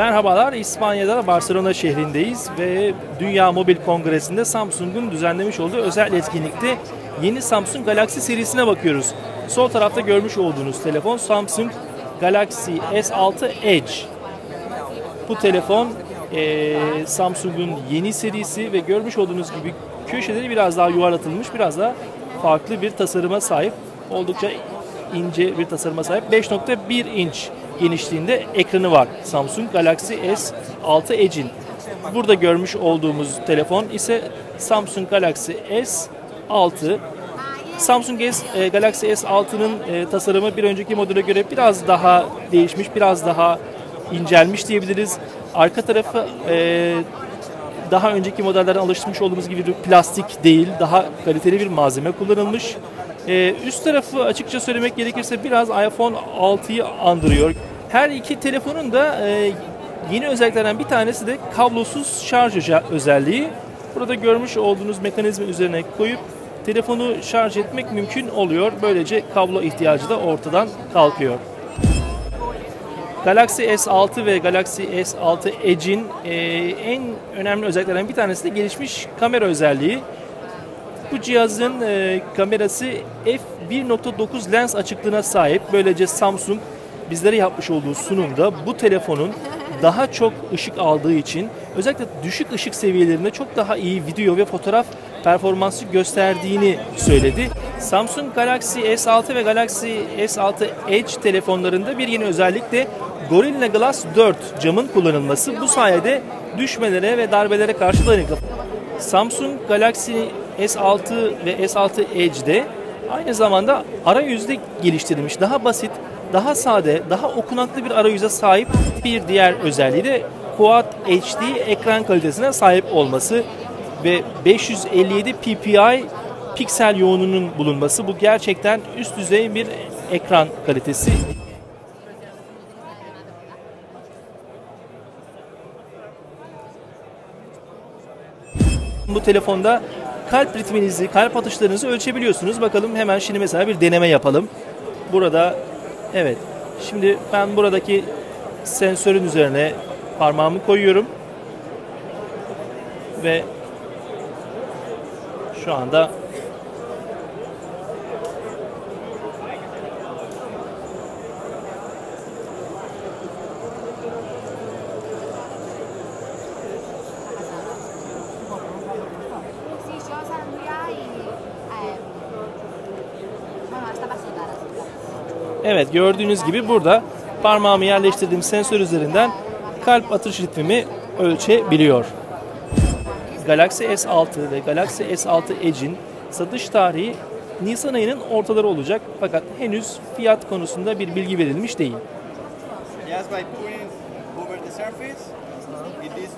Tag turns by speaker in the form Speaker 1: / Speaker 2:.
Speaker 1: Merhabalar, İspanya'da Barcelona şehrindeyiz ve Dünya Mobil Kongresi'nde Samsung'un düzenlemiş olduğu özel etkinlikte yeni Samsung Galaxy serisine bakıyoruz. Sol tarafta görmüş olduğunuz telefon Samsung Galaxy S6 Edge. Bu telefon e, Samsung'un yeni serisi ve görmüş olduğunuz gibi köşeleri biraz daha yuvarlatılmış, biraz daha farklı bir tasarıma sahip. Oldukça ince bir tasarıma sahip. 5.1 inç genişliğinde ekranı var Samsung Galaxy S6 Edge'in. Burada görmüş olduğumuz telefon ise Samsung Galaxy S6. Samsung S, e, Galaxy S6'nın e, tasarımı bir önceki modele göre biraz daha değişmiş, biraz daha incelmiş diyebiliriz. Arka tarafı e, daha önceki modellerden alışmış olduğumuz gibi plastik değil, daha kaliteli bir malzeme kullanılmış. Ee, üst tarafı açıkça söylemek gerekirse biraz iPhone 6'yı andırıyor. Her iki telefonun da e, yeni özelliklerden bir tanesi de kablosuz şarj özelliği. Burada görmüş olduğunuz mekanizma üzerine koyup telefonu şarj etmek mümkün oluyor. Böylece kablo ihtiyacı da ortadan kalkıyor. Galaxy S6 ve Galaxy S6 Edge'in e, en önemli özelliklerinden bir tanesi de gelişmiş kamera özelliği. Bu cihazın e, kamerası f1.9 lens açıklığına sahip. Böylece Samsung bizlere yapmış olduğu sunumda bu telefonun daha çok ışık aldığı için özellikle düşük ışık seviyelerinde çok daha iyi video ve fotoğraf performansı gösterdiğini söyledi. Samsung Galaxy S6 ve Galaxy S6 Edge telefonlarında bir yeni özellik de Gorilla Glass 4 camın kullanılması. Bu sayede düşmelere ve darbelere karşı dayanıklı. Samsung Galaxy S6 ve S6 Edge'de aynı zamanda arayüzde geliştirilmiş daha basit, daha sade, daha okunaklı bir arayüze sahip bir diğer özelliği de Quad HD ekran kalitesine sahip olması ve 557 ppi piksel yoğunluğunun bulunması bu gerçekten üst düzey bir ekran kalitesi. Bu telefonda kalp ritminizi, kalp atışlarınızı ölçebiliyorsunuz. Bakalım hemen şimdi mesela bir deneme yapalım. Burada evet. Şimdi ben buradaki sensörün üzerine parmağımı koyuyorum. Ve şu anda Evet gördüğünüz gibi burada parmağımı yerleştirdiğim sensör üzerinden kalp atış ritmimi ölçebiliyor. Galaxy S6 ve Galaxy S6 Edge'in satış tarihi Nisan ayının ortaları olacak fakat henüz fiyat konusunda bir bilgi verilmiş değil.
Speaker 2: Just by putting over the surface, it is